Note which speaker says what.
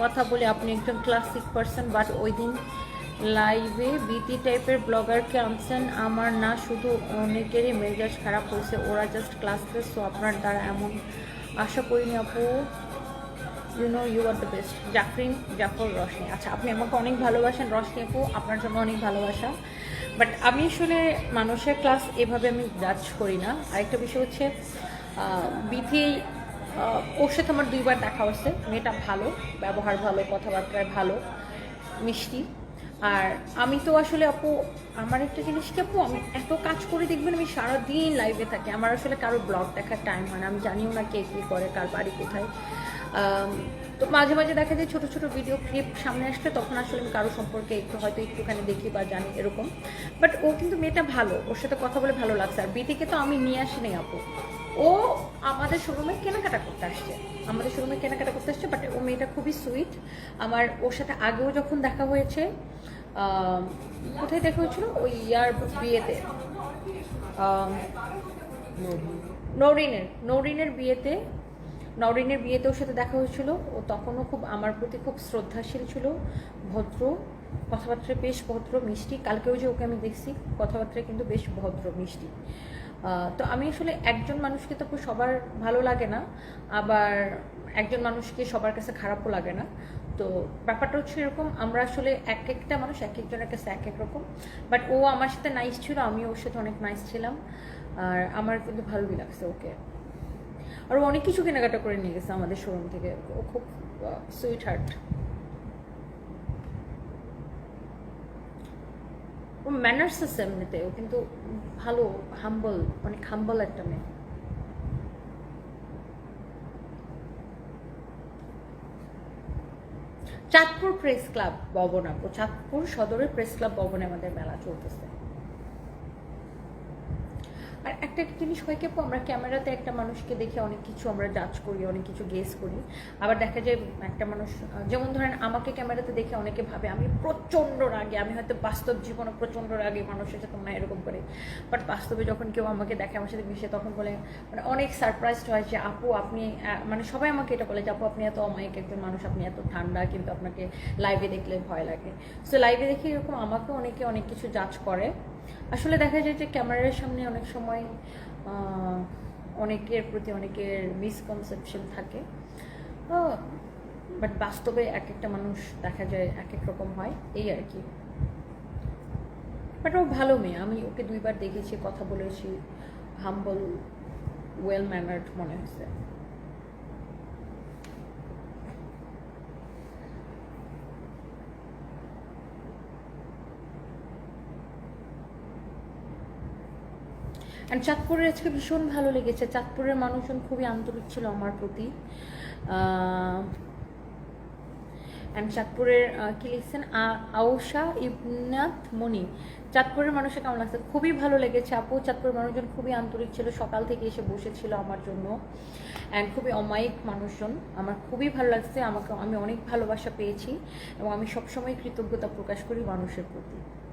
Speaker 1: কথা বলে আপনি একজন ক্লাসিক পারসন বাট ওই দিন লাইভে বিটি টাইপের ব্লগারকে আনছেন, আমার না, শুধু অনেকেরই মেজাজ খারাপ হয়েছে, ওরা জাস্ট ক্লাস সো আপনার দ্বারা এমন আশা করিনি আপু। You know you are the best Jafrin, Jafar Roshni. আচ্ছা আপনি আমাকে অনেক ভালোবাসেন রশনি আপু, আপনার জন্য অনেক ভালোবাসা। বাট আমি আসলে মানুষের ক্লাস এভাবে আমি জাজ করি না। আরেকটা বিষয় হচ্ছে বিধি ওর সাথে আমার দুইবার দেখা হচ্ছে মেয়েটা ভালো, ব্যবহার ভালো, কথাবার্তায় ভালো, মিষ্টি। আর আমি তো আসলে আপু, আমার একটা জিনিস কি আপু, আমি এত কাজ করে দেখবেন আমি সারাদিন লাইভে থাকি। আমার আসলে কারও ব্লগ দেখার টাইম হয় না। আমি জানিও না কে কী করে, কার বাড়ি কোথায়। তো মাঝে মাঝে দেখা যায় ছোটো ছোটো ভিডিও ক্লিপ সামনে আসলে তখন আসলে আমি কারও সম্পর্কে একটু হয়তো একটুখানি দেখি বা জানি এরকম। বাট ও কিন্তু মেয়েটা ভালো ওর সাথে কথা বলে ভালো লাগছে। আর বিটিকে তো আমি নিয়ে আসি আসিনি আপু। ও আমাদের শোরুমে কেনাকাটা করতে আসছে। আমাদের শোরুমে কেনাকাটা করতে আসছে বাট ও মেয়েটা খুবই সুইট আমার ওর সাথে আগেও যখন দেখা হয়েছে কোথায় দেখা হয়েছিল? ওই ইয়ার বিয়েতে। নরিনের নরিনের বিয়েতে নরিনের বিয়েতে ওর সাথে দেখা হয়েছিল। ও তখনও খুব আমার প্রতি খুব শ্রদ্ধাশীল ছিল। ভদ্র, কথাবার্তা বেশ ভদ্র, মিষ্টি। কালকেও যে ওকে আমি দেখছি কথাবার্তা কিন্তু বেশ ভদ্র, মিষ্টি। তো আমি আসলে একজন মানুষকে তো খুব সবার ভালো লাগে না, আবার একজন মানুষকে সবার কাছে খারাপও লাগে না। তো ব্যাপারটা হচ্ছে এরকম, আমরা আসলে এক একটা মানুষ এক একজনের কাছে এক এক রকম। বাট ও আমার সাথে নাইস ছিল আমি ওর সাথে অনেক নাইস ছিলাম। আর আমার কিন্তু ভালোই লাগছে ওকে। আর অনেক কিছু কেনাকাটা করে নিয়ে গেছে আমাদের শোরুম থেকে। ও খুব সুইট হার্ট ও ম্যানার্স আছে এমনিতে, ও কিন্তু ভালো হাম্বল অনেক হাম্বল একটা মেয়ে। চাঁদপুর প্রেস ক্লাব ভবন আপু চাঁদপুর সদরের প্রেস ক্লাব ভবনে আমাদের মেলা চলতেছে। আর একটা একটা জিনিস হয় কি আপু, আমরা ক্যামেরাতে একটা মানুষকে দেখে অনেক কিছু আমরা জাজ করি অনেক কিছু গেস করি। আবার দেখা যায় একটা মানুষ যেমন ধরেন আমাকে ক্যামেরাতে দেখে অনেকে ভাবে আমি প্রচণ্ড রাগে আমি হয়তো বাস্তব জীবনে প্রচণ্ড রাগে মানুষের সাথে না এরকম করে। বাট বাস্তবে যখন কেউ আমাকে দেখে আমার সাথে মিশে তখন বলে মানে অনেক সারপ্রাইজড হয় যে আপু আপনি মানে সবাই আমাকে এটা বলে যে আপু আপনি এত অমায়িক একজন মানুষ আপনি এত ঠান্ডা কিন্তু আপনাকে লাইভে দেখলে ভয় লাগে। সো লাইভে দেখে এরকম আমাকেও অনেকে অনেক কিছু জাজ করে। আসলে দেখা যায় যে ক্যামেরার সামনে অনেক সময় অনেকের প্রতি অনেকের মিসকনসেপশন থাকে। বাট বাস্তবে এক একটা মানুষ দেখা যায় এক এক রকম হয়, এই আর কি। বাট ও ভালো মেয়ে, আমি ওকে দুইবার দেখেছি, কথা বলেছি হাম্বল ওয়েল ম্যানার্ড মনে হয়েছে। অ্যান্ড চাঁদপুরের আজকে ভীষণ ভালো লেগেছে। চাঁদপুরের মানুষজন খুবই আন্তরিক ছিল আমার প্রতি। অ্যান্ড চাঁদপুরের কি লিখছেন? আ- আউষা ইবনাথ মনি। চাঁদপুরের মানুষের কেমন লাগছে? খুবই ভালো লেগেছে আপু। চাঁদপুরের মানুষজন খুবই আন্তরিক ছিল। সকাল থেকে এসে বসেছিল আমার জন্য। অ্যান্ড খুবই অমায়িক মানুষজন। আমার খুবই ভালো লাগছে। আমাকে, আমি অনেক ভালোবাসা পেয়েছি। এবং আমি সবসময় কৃতজ্ঞতা প্রকাশ করি মানুষের প্রতি।